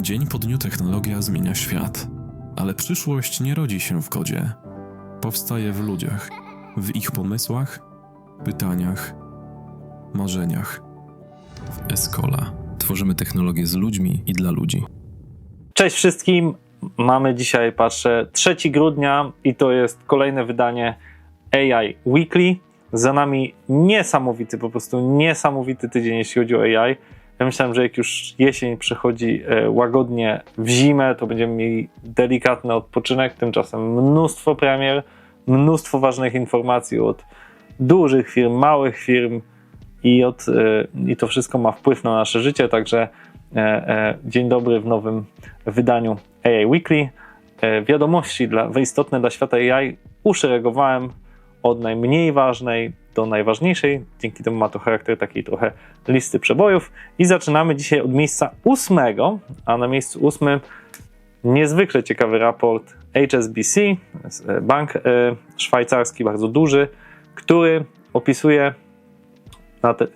Dzień po dniu technologia zmienia świat, ale przyszłość nie rodzi się w kodzie. Powstaje w ludziach, w ich pomysłach, pytaniach, marzeniach. W Escola tworzymy technologię z ludźmi i dla ludzi. Cześć wszystkim. Mamy dzisiaj, patrzę, 3 grudnia i to jest kolejne wydanie AI Weekly. Za nami niesamowity, po prostu niesamowity tydzień, jeśli chodzi o AI. Ja myślałem, że jak już jesień przechodzi e, łagodnie w zimę, to będziemy mieli delikatny odpoczynek. Tymczasem mnóstwo premier, mnóstwo ważnych informacji od dużych firm, małych firm i, od, e, i to wszystko ma wpływ na nasze życie. Także e, dzień dobry w nowym wydaniu AI Weekly. Wiadomości dla, istotne dla świata AI uszeregowałem od najmniej ważnej do najważniejszej. Dzięki temu ma to charakter takiej trochę listy przebojów. I zaczynamy dzisiaj od miejsca ósmego, a na miejscu ósmym niezwykle ciekawy raport HSBC, bank e, szwajcarski, bardzo duży, który opisuje na te,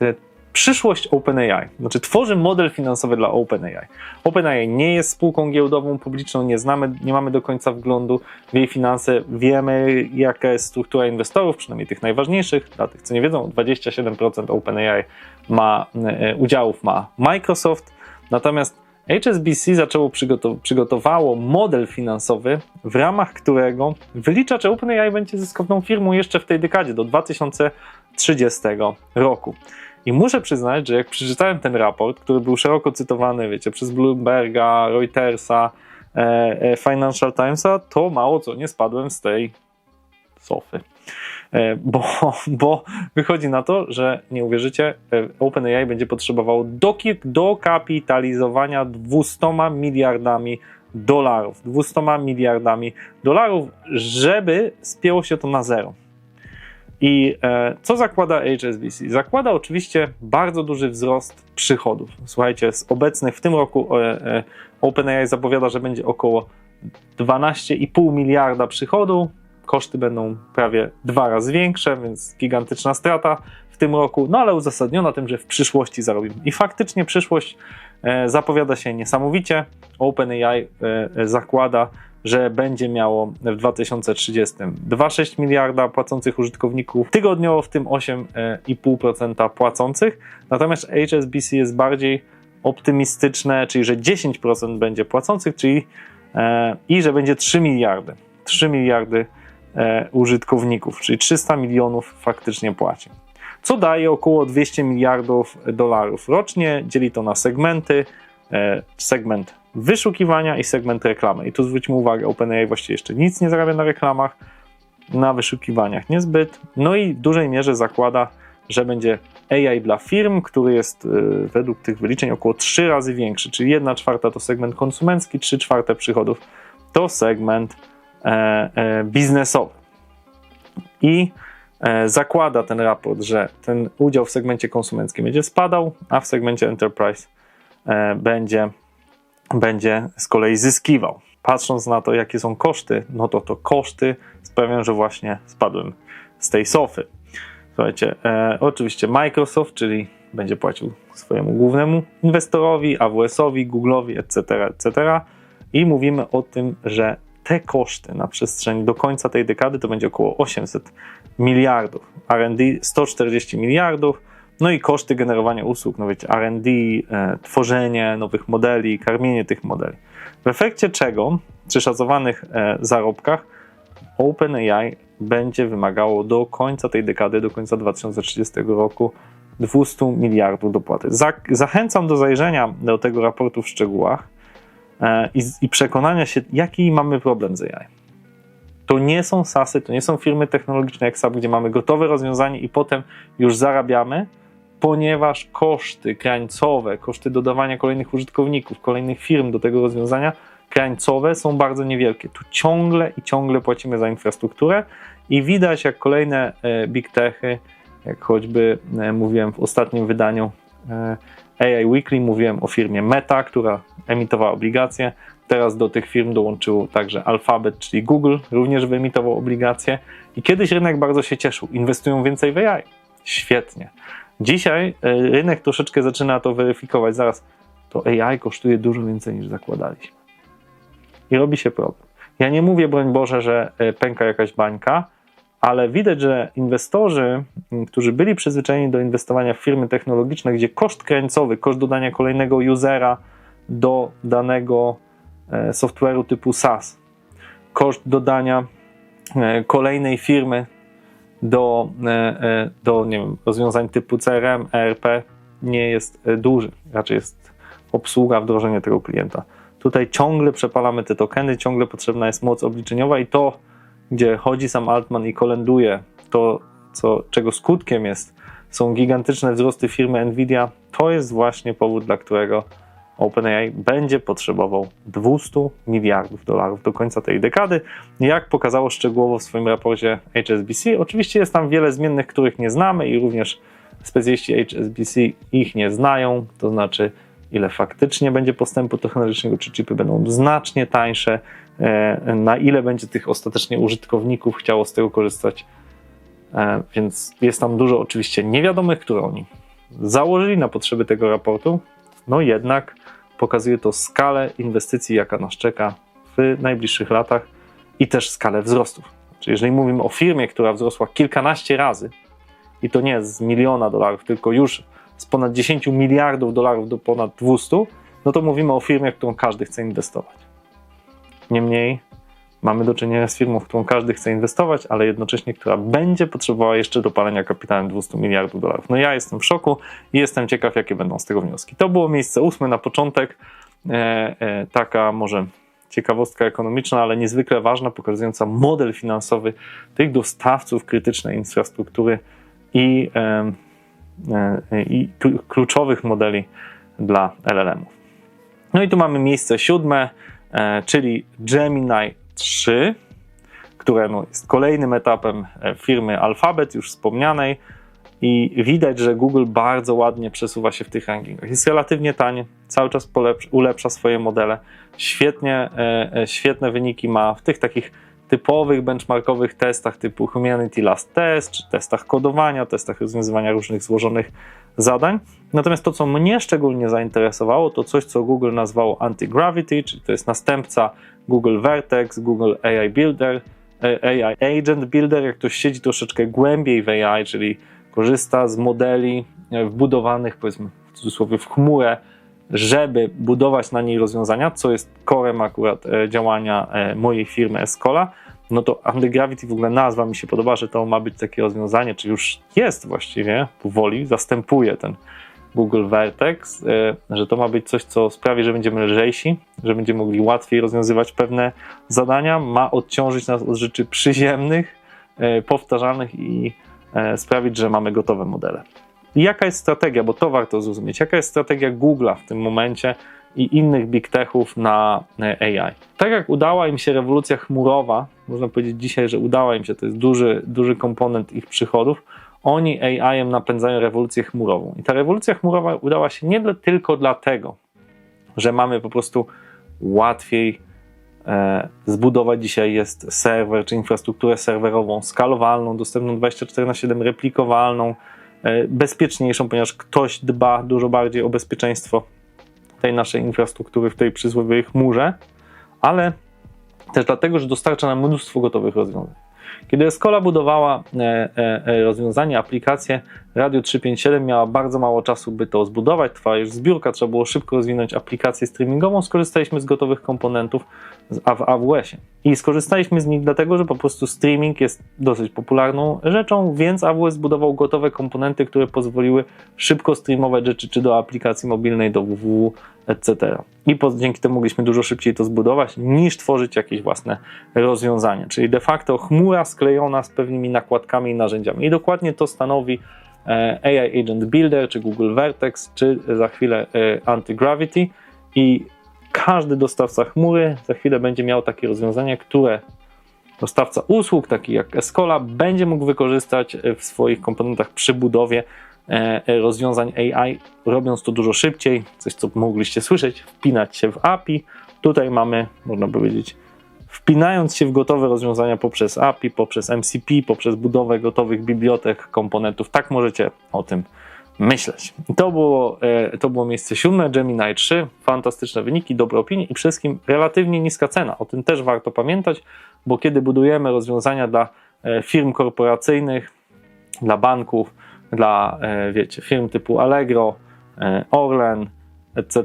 przyszłość OpenAI. Znaczy tworzy model finansowy dla OpenAI. OpenAI nie jest spółką giełdową publiczną, nie znamy, nie mamy do końca wglądu w jej finanse. Wiemy, jaka jest struktura inwestorów, przynajmniej tych najważniejszych. Dla tych, co nie wiedzą, 27% OpenAI ma, e, udziałów ma Microsoft. Natomiast HSBC zaczęło przygotow przygotowało model finansowy, w ramach którego wylicza, czy OpenAI będzie zyskowną firmą jeszcze w tej dekadzie, do 2030 roku. I muszę przyznać, że jak przeczytałem ten raport, który był szeroko cytowany, wiecie, przez Bloomberga, Reutersa, e, e, Financial Timesa, to mało co nie spadłem z tej sofy. E, bo, bo wychodzi na to, że nie uwierzycie, OpenAI będzie potrzebowało dokapitalizowania 200 miliardami dolarów. 200 miliardami dolarów, żeby spięło się to na zero. I e, co zakłada HSBC? Zakłada oczywiście bardzo duży wzrost przychodów. Słuchajcie, z obecnych w tym roku e, e, OpenAI zapowiada, że będzie około 12,5 miliarda przychodu. Koszty będą prawie dwa razy większe, więc gigantyczna strata w tym roku, no ale uzasadniona tym, że w przyszłości zarobimy. I faktycznie przyszłość zapowiada się niesamowicie. OpenAI zakłada, że będzie miało w 2030 2,6 miliarda płacących użytkowników tygodniowo, w tym 8,5% płacących. Natomiast HSBC jest bardziej optymistyczne, czyli że 10% będzie płacących, czyli e, i że będzie 3 miliardy. 3 miliardy e, użytkowników, czyli 300 milionów faktycznie płaci. Co daje około 200 miliardów dolarów rocznie. Dzieli to na segmenty. E, segment wyszukiwania i segment reklamy. I tu zwróćmy uwagę, OpenAI właściwie jeszcze nic nie zarabia na reklamach, na wyszukiwaniach niezbyt. No i w dużej mierze zakłada, że będzie AI dla firm, który jest y, według tych wyliczeń około 3 razy większy, czyli 1 czwarta to segment konsumencki, 3 czwarte przychodów to segment e, e, biznesowy. I e, zakłada ten raport, że ten udział w segmencie konsumenckim będzie spadał, a w segmencie enterprise e, będzie będzie z kolei zyskiwał. Patrząc na to, jakie są koszty, no to to koszty sprawiają, że właśnie spadłem z tej sofy. Słuchajcie, e, oczywiście Microsoft, czyli będzie płacił swojemu głównemu inwestorowi, AWS-owi, Google'owi, etc., etc. I mówimy o tym, że te koszty na przestrzeni do końca tej dekady to będzie około 800 miliardów. R&D 140 miliardów, no i koszty generowania usług, no wiecie, RD, e, tworzenie nowych modeli, karmienie tych modeli. W efekcie czego przy szacowanych e, zarobkach OpenAI będzie wymagało do końca tej dekady, do końca 2030 roku 200 miliardów dopłaty. Za, zachęcam do zajrzenia do tego raportu w szczegółach e, i przekonania się, jaki mamy problem z AI. To nie są SASy, to nie są firmy technologiczne jak SAP, gdzie mamy gotowe rozwiązanie i potem już zarabiamy, ponieważ koszty krańcowe, koszty dodawania kolejnych użytkowników, kolejnych firm do tego rozwiązania krańcowe są bardzo niewielkie. Tu ciągle i ciągle płacimy za infrastrukturę i widać jak kolejne e, big techy, jak choćby e, mówiłem w ostatnim wydaniu e, AI Weekly, mówiłem o firmie Meta, która emitowała obligacje. Teraz do tych firm dołączył także Alphabet, czyli Google, również wyemitował obligacje. I kiedyś rynek bardzo się cieszył, inwestują więcej w AI. Świetnie. Dzisiaj e, rynek troszeczkę zaczyna to weryfikować. Zaraz, to AI kosztuje dużo więcej niż zakładaliśmy. I robi się problem. Ja nie mówię, broń Boże, że e, pęka jakaś bańka, ale widać, że inwestorzy, którzy byli przyzwyczajeni do inwestowania w firmy technologiczne, gdzie koszt krańcowy, koszt dodania kolejnego usera do danego e, software'u typu SaaS, koszt dodania kolejnej firmy do, e, e, do nie wiem, rozwiązań typu CRM, ERP nie jest e, duży. Raczej jest obsługa, wdrożenie tego klienta. Tutaj ciągle przepalamy te tokeny, ciągle potrzebna jest moc obliczeniowa i to, gdzie chodzi sam Altman i kolenduje to, co, czego skutkiem jest, są gigantyczne wzrosty firmy Nvidia, to jest właśnie powód, dla którego OpenAI będzie potrzebował 200 miliardów dolarów do końca tej dekady. Jak pokazało szczegółowo w swoim raporcie HSBC, oczywiście jest tam wiele zmiennych, których nie znamy i również specjaliści HSBC ich nie znają, to znaczy ile faktycznie będzie postępu technologicznego, czy chipy będą znacznie tańsze, e, na ile będzie tych ostatecznie użytkowników chciało z tego korzystać. E, Więc jest tam dużo oczywiście niewiadomych, które oni założyli na potrzeby tego raportu. No jednak pokazuje to skalę inwestycji, jaka nas czeka w najbliższych latach i też skalę wzrostów. Czyli jeżeli mówimy o firmie, która wzrosła kilkanaście razy i to nie z miliona dolarów, tylko już z ponad 10 miliardów dolarów do ponad 200, no to mówimy o firmie, w którą każdy chce inwestować. Niemniej mamy do czynienia z firmą, w którą każdy chce inwestować, ale jednocześnie, która będzie potrzebowała jeszcze dopalenia kapitałem 200 miliardów dolarów. No ja jestem w szoku i jestem ciekaw, jakie będą z tego wnioski. To było miejsce ósme na początek. E, e, taka może ciekawostka ekonomiczna, ale niezwykle ważna, pokazująca model finansowy tych dostawców krytycznej infrastruktury i, e, e, i klu- kluczowych modeli dla LLM-ów. No i tu mamy miejsce siódme, e, czyli Gemini 3, które no, jest kolejnym etapem e, firmy Alphabet, już wspomnianej. I widać, że Google bardzo ładnie przesuwa się w tych rankingach. Jest relatywnie tanie, cały czas ulepsza swoje modele. Świetnie, e, e, świetne wyniki ma w tych takich typowych benchmarkowych testach typu Humanity Last Test, czy testach kodowania, testach rozwiązywania różnych złożonych zadań. Natomiast to, co mnie szczególnie zainteresowało, to coś, co Google nazwało Anti-Gravity, czyli to jest następca Google Vertex, Google AI Builder, e, AI Agent Builder. Jak ktoś siedzi troszeczkę głębiej w AI, czyli korzysta z modeli e, wbudowanych, powiedzmy w cudzysłowie, w chmurę, żeby budować na niej rozwiązania, co jest korem akurat e, działania mojej firmy Escola, no to Anti-Gravity w ogóle nazwa mi się podoba, że to ma być takie rozwiązanie, czy już jest właściwie, powoli zastępuje ten Google Vertex, e, że to ma być coś, co sprawi, że będziemy lżejsi, że będziemy mogli łatwiej rozwiązywać pewne zadania, ma odciążyć nas od rzeczy przyziemnych, e, powtarzalnych i e, sprawić, że mamy gotowe modele. I jaka jest strategia, bo to warto zrozumieć, jaka jest strategia Google'a w tym momencie i innych big techów na AI. Tak jak udała im się rewolucja chmurowa, można powiedzieć dzisiaj, że udała im się, to jest duży, duży komponent ich przychodów, oni AI-em napędzają rewolucję chmurową. I ta rewolucja chmurowa udała się nie tylko dlatego, że mamy po prostu łatwiej e, zbudować dzisiaj jest serwer czy infrastrukturę serwerową skalowalną, dostępną 24 na 7, replikowalną, e, bezpieczniejszą, ponieważ ktoś dba dużo bardziej o bezpieczeństwo tej naszej infrastruktury w tej przysłowiowej chmurze, ale też dlatego, że dostarcza nam mnóstwo gotowych rozwiązań. Kiedy Escola budowała e, e, e, rozwiązanie, aplikację, Radio 357 miała bardzo mało czasu, by to zbudować. Trwała już zbiórka, trzeba było szybko rozwinąć aplikację streamingową. Skorzystaliśmy z gotowych komponentów w AWS-ie. I skorzystaliśmy z nich dlatego, że po prostu streaming jest dosyć popularną rzeczą, więc AWS zbudował gotowe komponenty, które pozwoliły szybko streamować rzeczy czy do aplikacji mobilnej, do www, etc. I po, dzięki temu mogliśmy dużo szybciej to zbudować, niż tworzyć jakieś własne rozwiązanie. Czyli de facto chmura sklejona z pewnymi nakładkami i narzędziami. I dokładnie to stanowi AI Agent Builder, czy Google Vertex, czy za chwilę e, Anti-Gravity. I każdy dostawca chmury za chwilę będzie miał takie rozwiązanie, które dostawca usług, taki jak Escola, będzie mógł wykorzystać w swoich komponentach przy budowie e, rozwiązań AI, robiąc to dużo szybciej. Coś, co mogliście słyszeć, wpinać się w API. Tutaj mamy, można powiedzieć, wpinając się w gotowe rozwiązania poprzez API, poprzez MCP, poprzez budowę gotowych bibliotek, komponentów. Tak możecie o tym myśleć. To było, e, to było miejsce siódme, Gemini 3, fantastyczne wyniki, dobre opinie i przede wszystkim relatywnie niska cena. O tym też warto pamiętać, bo kiedy budujemy rozwiązania dla e, firm korporacyjnych, dla banków, dla e, wiecie, firm typu Allegro, Orlen, etc.,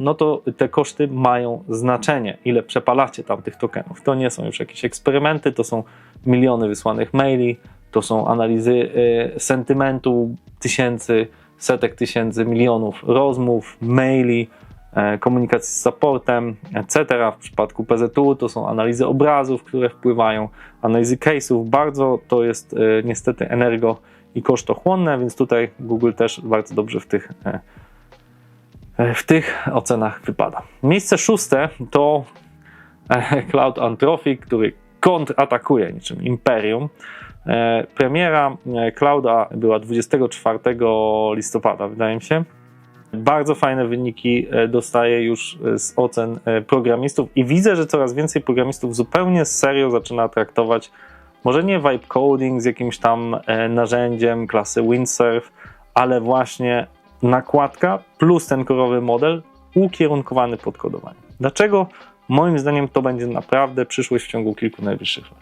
no to te koszty mają znaczenie, ile przepalacie tam tych tokenów. To nie są już jakieś eksperymenty, to są miliony wysłanych maili, to są analizy e, sentymentu tysięcy, setek tysięcy, milionów rozmów, maili, e, komunikacji z supportem, etc. W przypadku PZU to są analizy obrazów, które wpływają, analizy case'ów. Bardzo to jest e, niestety energo i kosztochłonne, więc tutaj Google też bardzo dobrze w tych, e, w tych ocenach wypada. Miejsce szóste to e, Cloud Anthropic, który kontratakuje niczym imperium. E, Premiera e, Clouda była 24 listopada, wydaje mi się. Bardzo fajne wyniki e, dostaje już e, z ocen e, programistów i widzę, że coraz więcej programistów zupełnie serio zaczyna traktować może nie vibe coding z jakimś tam e, narzędziem klasy Windsurf, ale właśnie nakładka plus ten korowy model ukierunkowany pod kodowanie. Dlaczego? Moim zdaniem to będzie naprawdę przyszłość w ciągu kilku najbliższych lat.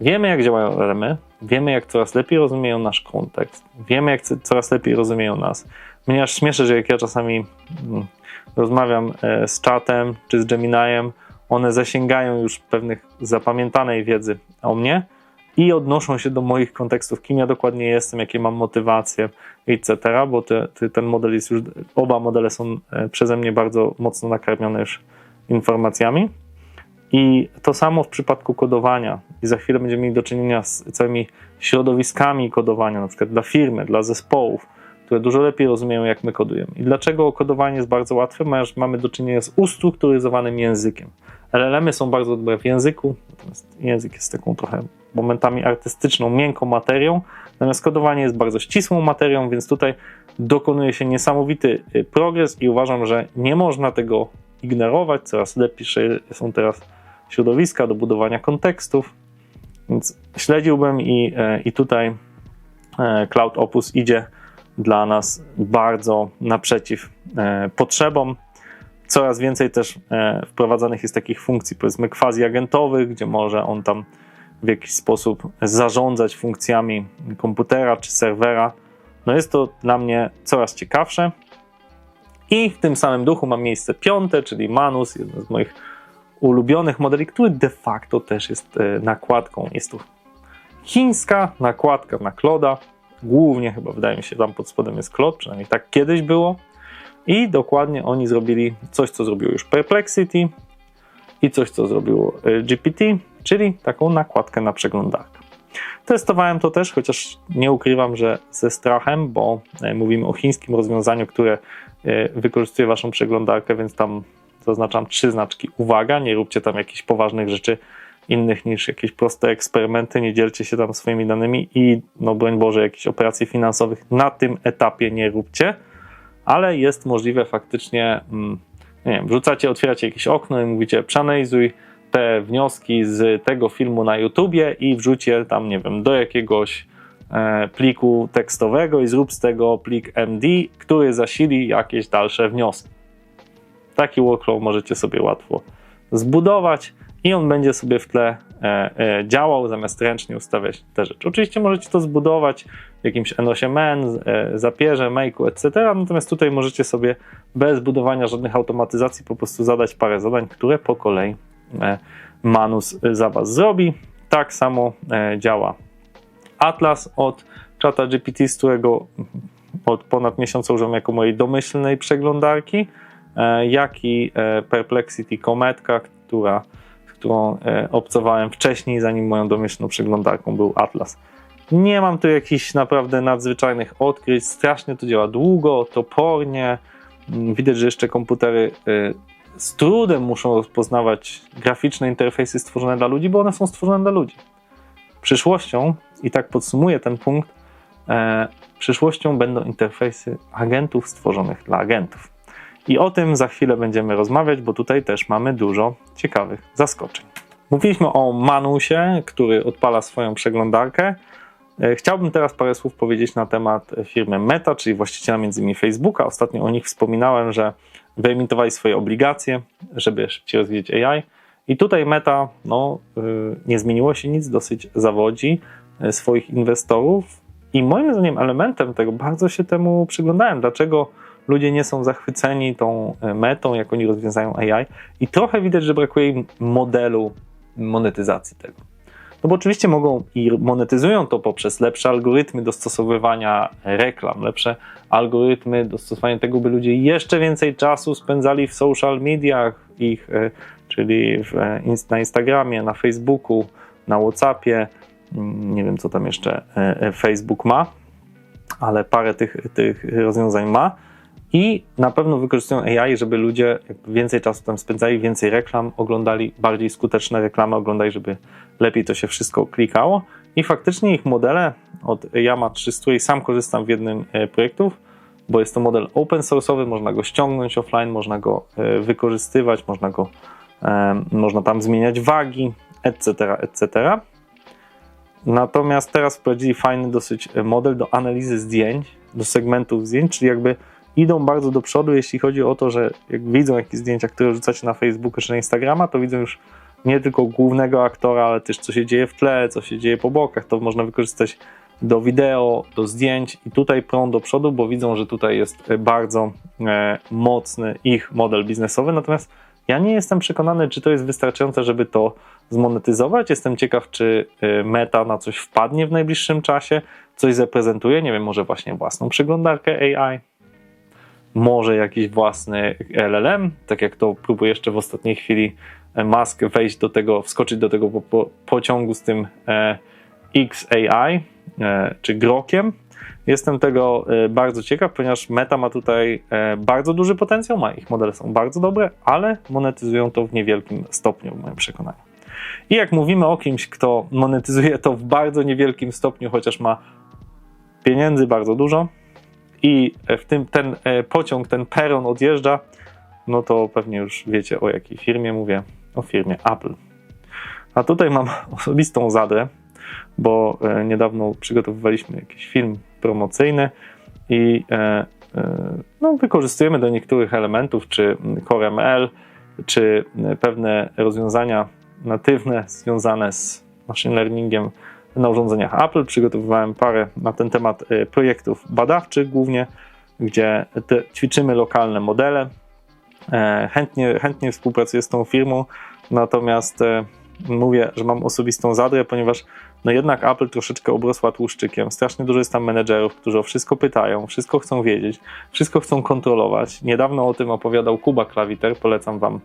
Wiemy, jak działają RMy, wiemy, jak coraz lepiej rozumieją nasz kontekst, wiemy, jak coraz lepiej rozumieją nas. Mnie aż śmieszy, że jak ja czasami mm, rozmawiam e, z czatem czy z Gemini'em, one zasięgają już pewnych zapamiętanej wiedzy o mnie i odnoszą się do moich kontekstów, kim ja dokładnie jestem, jakie mam motywacje, etc., bo te, te, ten model jest już, oba modele są e, przeze mnie bardzo mocno nakarmione już informacjami. I to samo w przypadku kodowania. I za chwilę będziemy mieli do czynienia z całymi środowiskami kodowania, na przykład dla firmy, dla zespołów, które dużo lepiej rozumieją, jak my kodujemy. I dlaczego kodowanie jest bardzo łatwe? Ponieważ mamy do czynienia z ustrukturyzowanym językiem. LLM-y są bardzo dobre w języku, natomiast język jest taką trochę momentami artystyczną, miękką materią, natomiast kodowanie jest bardzo ścisłą materią, więc tutaj dokonuje się niesamowity y, progres i uważam, że nie można tego ignorować. Coraz lepsze są teraz środowiska do budowania kontekstów, więc śledziłbym i, e, i tutaj e, Cloud Opus idzie dla nas bardzo naprzeciw e, potrzebom. Coraz więcej też wprowadzanych jest takich funkcji, powiedzmy, quasi-agentowych, gdzie może on tam w jakiś sposób zarządzać funkcjami komputera czy serwera. No jest to dla mnie coraz ciekawsze. I w tym samym duchu mam miejsce piąte, czyli Manus, jeden z moich ulubionych modeli, który de facto też jest e, nakładką. Jest to chińska nakładka na Cloda. Głównie chyba wydaje mi się, tam pod spodem jest Cloud, przynajmniej tak kiedyś było. I dokładnie oni zrobili coś, co zrobiło już Perplexity i coś, co zrobiło e, GPT, czyli taką nakładkę na przeglądarkę. Testowałem to też, chociaż nie ukrywam, że ze strachem, bo e, mówimy o chińskim rozwiązaniu, które e, wykorzystuje waszą przeglądarkę, więc tam zaznaczam trzy znaczki. Uwaga, nie róbcie tam jakichś poważnych rzeczy innych niż jakieś proste eksperymenty, nie dzielcie się tam swoimi danymi i, no broń Boże, jakichś operacji finansowych na tym etapie nie róbcie, ale jest możliwe faktycznie, mm, nie wiem, wrzucacie, otwieracie jakieś okno i mówicie, przeanalizuj te wnioski z tego filmu na YouTubie i wrzuć je tam, nie wiem, do jakiegoś e, pliku tekstowego i zrób z tego plik MD, który zasili jakieś dalsze wnioski. Taki workflow możecie sobie łatwo zbudować i on będzie sobie w tle e, e, działał, zamiast ręcznie ustawiać te rzeczy. Oczywiście możecie to zbudować w jakimś N8N, e, zapierze, make'u, etc. Natomiast tutaj możecie sobie bez budowania żadnych automatyzacji po prostu zadać parę zadań, które po kolei Manus za Was zrobi. Tak samo e, działa Atlas od czata GPT, z którego od ponad miesiąca używam jako mojej domyślnej przeglądarki, e, jak i e, Perplexity Kometka, która, którą e, obcowałem wcześniej, zanim moją domyślną przeglądarką był Atlas. Nie mam tu jakichś naprawdę nadzwyczajnych odkryć, strasznie to działa długo, topornie. Mm, Widać, że jeszcze komputery e, z trudem muszą rozpoznawać graficzne interfejsy stworzone dla ludzi, bo one są stworzone dla ludzi. Przyszłością, i tak podsumuję ten punkt, e, przyszłością będą interfejsy agentów stworzonych dla agentów. I o tym za chwilę będziemy rozmawiać, bo tutaj też mamy dużo ciekawych zaskoczeń. Mówiliśmy o Manusie, który odpala swoją przeglądarkę. E, Chciałbym teraz parę słów powiedzieć na temat firmy Meta, czyli właściciela między innymi Facebooka. Ostatnio o nich wspominałem, że wyemitowali swoje obligacje, żeby szybciej rozwijać AI. I tutaj Meta, no, y, nie zmieniło się nic, dosyć zawodzi y, swoich inwestorów. I moim zdaniem elementem tego, bardzo się temu przyglądałem, dlaczego ludzie nie są zachwyceni tą y, metą, jak oni rozwiązają AI. I trochę widać, że brakuje im modelu monetyzacji tego. No bo oczywiście mogą i monetyzują to poprzez lepsze algorytmy dostosowywania reklam, lepsze algorytmy dostosowania tego, by ludzie jeszcze więcej czasu spędzali w social mediach ich, e, czyli w, e, na Instagramie, na Facebooku, na Whatsappie. Mm, Nie wiem, co tam jeszcze e, Facebook ma, ale parę tych, tych rozwiązań ma. I na pewno wykorzystują AI, żeby ludzie więcej czasu tam spędzali, więcej reklam oglądali, bardziej skuteczne reklamy oglądali, żeby lepiej to się wszystko klikało. I faktycznie ich modele od Yama 3, z której sam korzystam w jednym e, projektów, bo jest to model open source'owy, można go ściągnąć offline, można go e, wykorzystywać, można go, e, można tam zmieniać wagi, etc., etc. Natomiast teraz wprowadzili fajny dosyć model do analizy zdjęć, do segmentów zdjęć, czyli jakby idą bardzo do przodu, jeśli chodzi o to, że jak widzą jakieś zdjęcia, które rzucacie na Facebooka czy na Instagrama, to widzą już nie tylko głównego aktora, ale też co się dzieje w tle, co się dzieje po bokach. To można wykorzystać do wideo, do zdjęć i tutaj prą do przodu, bo widzą, że tutaj jest e, bardzo e, mocny ich model biznesowy. Natomiast ja nie jestem przekonany, czy to jest wystarczające, żeby to zmonetyzować. Jestem ciekaw, czy e, Meta na coś wpadnie w najbliższym czasie, coś zaprezentuje, nie wiem, może właśnie własną przeglądarkę AI, może jakiś własny LLM, tak jak to próbuje jeszcze w ostatniej chwili Musk wejść do tego, wskoczyć do tego po, pociągu z tym e, XAI, e, czy Grokiem. Jestem tego e, bardzo ciekaw, ponieważ Meta ma tutaj e, bardzo duży potencjał, ma ich modele są bardzo dobre, ale monetyzują to w niewielkim stopniu, w moim przekonaniu. I jak mówimy o kimś, kto monetyzuje to w bardzo niewielkim stopniu, chociaż ma pieniędzy bardzo dużo i w tym ten e, pociąg, ten peron odjeżdża, no to pewnie już wiecie o jakiej firmie mówię, o firmie Apple. A tutaj mam osobistą zadrę, bo e, niedawno przygotowywaliśmy jakiś film promocyjny i e, e, no, wykorzystujemy do niektórych elementów, czy Core ML, czy pewne rozwiązania natywne związane z machine learningiem na urządzeniach Apple. Przygotowywałem parę na ten temat e, projektów badawczych głównie, gdzie te, ćwiczymy lokalne modele. E, Chętnie, chętnie współpracuję z tą firmą, natomiast e, mówię, że mam osobistą zadrę, ponieważ no jednak Apple troszeczkę obrosła tłuszczykiem. Strasznie dużo jest tam menedżerów, którzy o wszystko pytają, wszystko chcą wiedzieć, wszystko chcą kontrolować. Niedawno o tym opowiadał Kuba Klawiter, polecam wam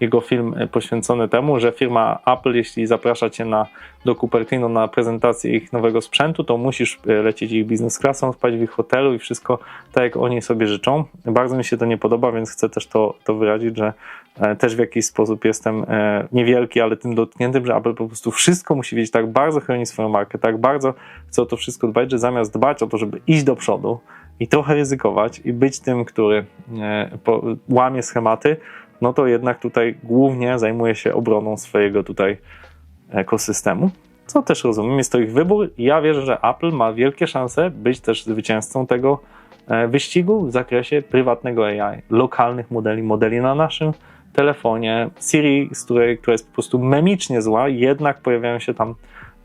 jego film e, poświęcony temu, że firma Apple, jeśli zaprasza cię na, do Cupertino na prezentację ich nowego sprzętu, to musisz e, lecieć ich biznes klasą, spać w ich hotelu i wszystko tak, jak oni sobie życzą. Bardzo mi się to nie podoba, więc chcę też to, to wyrazić, że też w jakiś sposób jestem e, niewielki, ale tym dotkniętym, że Apple po prostu wszystko musi wiedzieć, tak bardzo chroni swoją markę, tak bardzo chce o to wszystko dbać, że zamiast dbać o to, żeby iść do przodu i trochę ryzykować i być tym, który e, łamie schematy, no to jednak tutaj głównie zajmuje się obroną swojego tutaj ekosystemu, co też rozumiem, jest to ich wybór i ja wierzę, że Apple ma wielkie szanse być też zwycięzcą tego e, wyścigu w zakresie prywatnego AI, lokalnych modeli, modeli na naszym telefonie, Siri, z której, która jest po prostu memicznie zła, jednak pojawiają się tam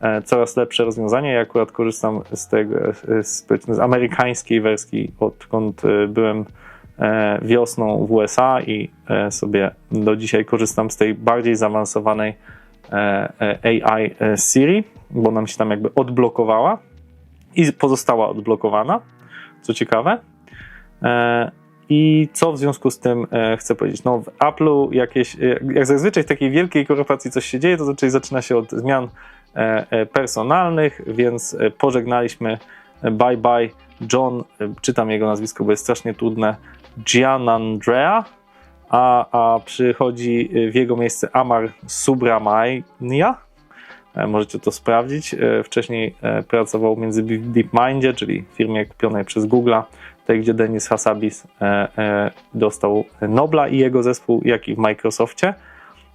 e, coraz lepsze rozwiązania. Ja akurat korzystam z tego, e, z, z amerykańskiej wersji, odkąd e, byłem wiosną w USA i sobie do dzisiaj korzystam z tej bardziej zaawansowanej AI Siri, bo nam się tam jakby odblokowała i pozostała odblokowana, co ciekawe. I co w związku z tym e, chcę powiedzieć? No, w Apple'u jakieś, e, jak zazwyczaj w takiej wielkiej korporacji coś się dzieje, to zaczyna się od zmian e, e, personalnych, więc e, pożegnaliśmy bye bye John, czytam jego nazwisko, bo jest strasznie trudne, Gianandrea, a, a przychodzi w jego miejsce Amar Subramania. Możecie to sprawdzić. Wcześniej pracował między DeepMindzie, czyli firmie kupionej przez Google'a, tej gdzie Denis Hassabis e, e, dostał Nobla i jego zespół, jak i w Microsoftie.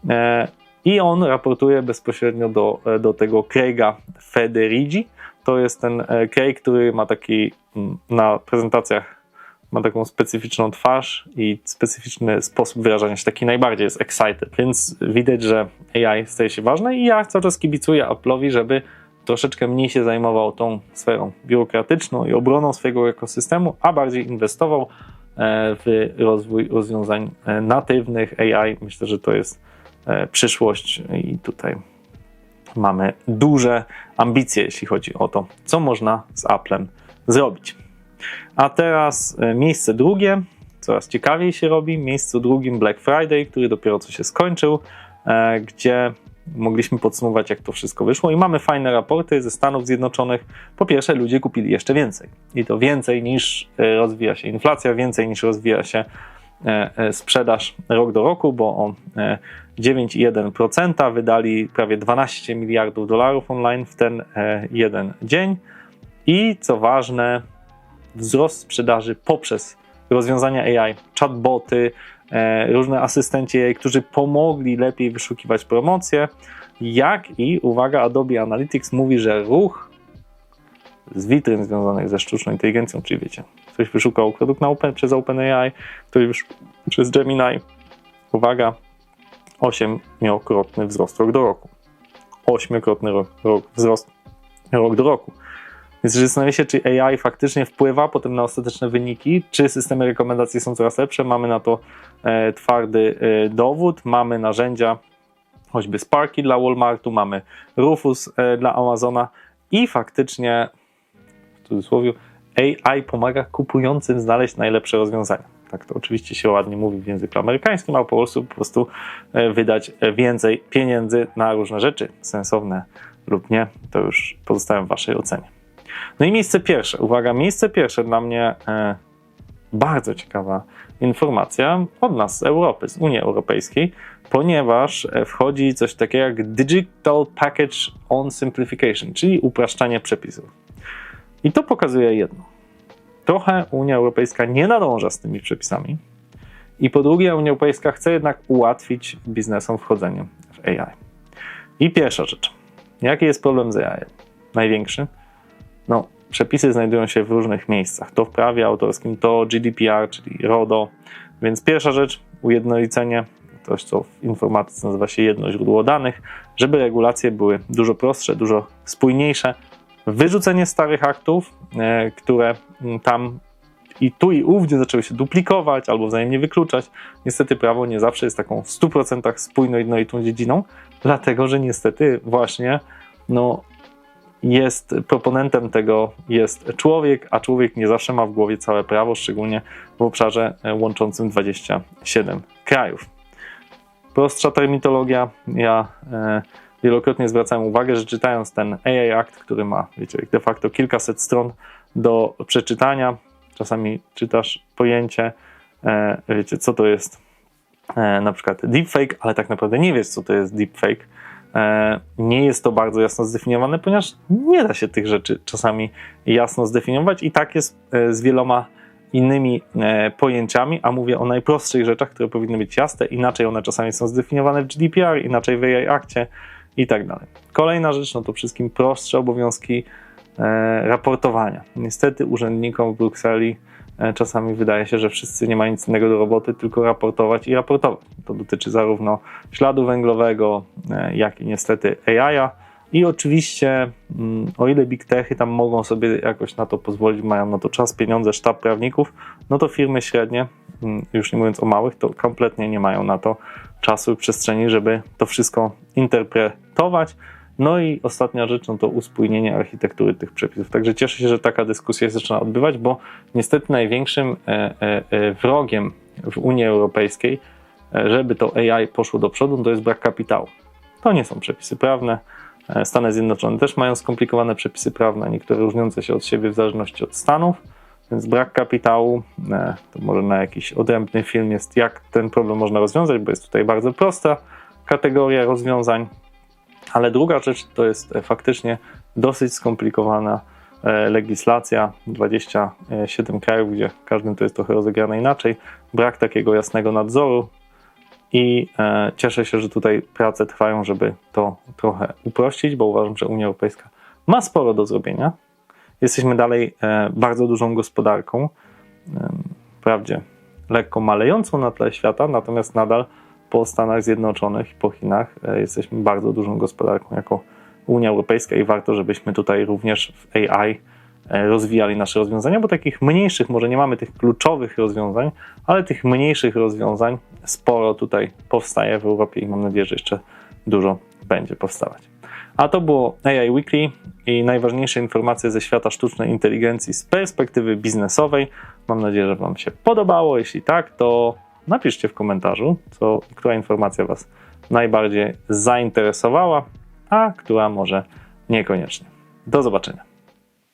E, I on raportuje bezpośrednio do, do tego Craiga Federighi, to jest ten Kay, który ma taki na prezentacjach ma taką specyficzną twarz i specyficzny sposób wyrażania się, taki najbardziej jest excited, więc widać, że AI staje się ważne i ja cały czas kibicuję Apple'owi, żeby troszeczkę mniej się zajmował tą sferą biurokratyczną i obroną swojego ekosystemu, a bardziej inwestował e, w rozwój rozwiązań e, natywnych AI. Myślę, że to jest e, przyszłość i tutaj mamy duże ambicje, jeśli chodzi o to, co można z Applem zrobić. A teraz miejsce drugie, coraz ciekawiej się robi. Miejscu drugim Black Friday, który dopiero co się skończył, gdzie mogliśmy podsumować, jak to wszystko wyszło. I mamy fajne raporty ze Stanów Zjednoczonych. Po pierwsze, ludzie kupili jeszcze więcej. I to więcej niż e, rozwija się inflacja, więcej niż rozwija się sprzedaż rok do roku, bo o 9,1% wydali prawie 12 miliardów dolarów online w ten jeden dzień. I co ważne, wzrost sprzedaży poprzez rozwiązania AI, chatboty, e, różne asystenci którzy pomogli lepiej wyszukiwać promocje, jak i, uwaga, Adobe Analytics mówi, że ruch z witryn związanych ze sztuczną inteligencją, czyli wiecie, ktoś wyszukał produkt na open, przez OpenAI, ktoś przez Gemini, uwaga, ośmiokrotny wzrost rok do roku. Ośmiokrotny rok, rok, wzrost rok do roku. Więc zastanawia się, czy AI faktycznie wpływa potem na ostateczne wyniki, czy systemy rekomendacji są coraz lepsze. Mamy na to e, twardy e, dowód, mamy narzędzia, choćby Sparky dla Walmartu, mamy Rufus e, dla Amazona i faktycznie, w cudzysłowie, AI pomaga kupującym znaleźć najlepsze rozwiązania. Tak to oczywiście się ładnie mówi w języku amerykańskim, a po prostu po prostu e, wydać więcej pieniędzy na różne rzeczy, sensowne lub nie, to już pozostawiam w Waszej ocenie. No i miejsce pierwsze. Uwaga, miejsce pierwsze dla mnie e, bardzo ciekawa informacja od nas z Europy, z Unii Europejskiej, ponieważ e, wchodzi coś takiego jak Digital Package on Simplification, czyli upraszczanie przepisów. I to pokazuje jedno. Trochę Unia Europejska nie nadąża z tymi przepisami. I po drugie, Unia Europejska chce jednak ułatwić biznesom wchodzenie w AI. I pierwsza rzecz. Jaki jest problem z AI? Największy no, przepisy znajdują się w różnych miejscach. To w prawie autorskim, to GDPR, czyli RODO. Więc pierwsza rzecz, ujednolicenie, coś co w informatyce nazywa się jedno źródło danych, żeby regulacje były dużo prostsze, dużo spójniejsze. Wyrzucenie starych aktów, e, które tam i tu i ówdzie zaczęły się duplikować albo wzajemnie wykluczać. Niestety prawo nie zawsze jest taką w 100% spójną, jednolitą dziedziną, dlatego że niestety właśnie no, jest proponentem tego jest człowiek, a człowiek nie zawsze ma w głowie całe prawo, szczególnie w obszarze e, łączącym 27 krajów. Prostsza termitologia. Ja e, wielokrotnie zwracałem uwagę, że czytając ten AI Act, który ma, wiecie, de facto kilkaset stron do przeczytania, czasami czytasz pojęcie, e, wiecie, co to jest e, na przykład deepfake, ale tak naprawdę nie wiesz, co to jest deepfake nie jest to bardzo jasno zdefiniowane, ponieważ nie da się tych rzeczy czasami jasno zdefiniować i tak jest e, z wieloma innymi e, pojęciami, a mówię o najprostszych rzeczach, które powinny być jasne, inaczej one czasami są zdefiniowane w GDPR, inaczej w AI akcie i tak dalej. Kolejna rzecz, no to wszystkim prostsze obowiązki raportowania. Niestety urzędnikom w Brukseli E, czasami wydaje się, że wszyscy nie mają nic innego do roboty, tylko raportować i raportować. To dotyczy zarówno śladu węglowego, e, jak i niestety AI-a. I oczywiście, mm, o ile big techy tam mogą sobie jakoś na to pozwolić, mają na to czas, pieniądze, sztab prawników, no to firmy średnie, mm, już nie mówiąc o małych, to kompletnie nie mają na to czasu i przestrzeni, żeby to wszystko interpretować. No i ostatnia rzecz, no to uspójnienie architektury tych przepisów. Także cieszę się, że taka dyskusja się zaczyna odbywać, bo niestety największym e, e, e, wrogiem w Unii Europejskiej, żeby to AI poszło do przodu, to jest brak kapitału. To nie są przepisy prawne. Stany Zjednoczone też mają skomplikowane przepisy prawne, niektóre różniące się od siebie w zależności od stanów, więc brak kapitału, to może na jakiś odrębny film jest, jak ten problem można rozwiązać, bo jest tutaj bardzo prosta kategoria rozwiązań. Ale druga rzecz to jest e, faktycznie dosyć skomplikowana e, legislacja, 27 krajów, gdzie w każdym to jest trochę rozegrane inaczej, brak takiego jasnego nadzoru i e, cieszę się, że tutaj prace trwają, żeby to trochę uprościć, bo uważam, że Unia Europejska ma sporo do zrobienia. Jesteśmy dalej bardzo dużą gospodarką, wprawdzie lekko malejącą na tle świata, natomiast nadal po Stanach Zjednoczonych i po Chinach e, jesteśmy bardzo dużą gospodarką jako Unia Europejska i warto, żebyśmy tutaj również w AI e, rozwijali nasze rozwiązania, bo takich mniejszych, może nie mamy tych kluczowych rozwiązań, ale tych mniejszych rozwiązań sporo tutaj powstaje w Europie i mam nadzieję, że jeszcze dużo będzie powstawać. A to było AI Weekly i najważniejsze informacje ze świata sztucznej inteligencji z perspektywy biznesowej. Mam nadzieję, że Wam się podobało. Jeśli tak, to napiszcie w komentarzu, co, która informacja Was najbardziej zainteresowała, a która może niekoniecznie. Do zobaczenia.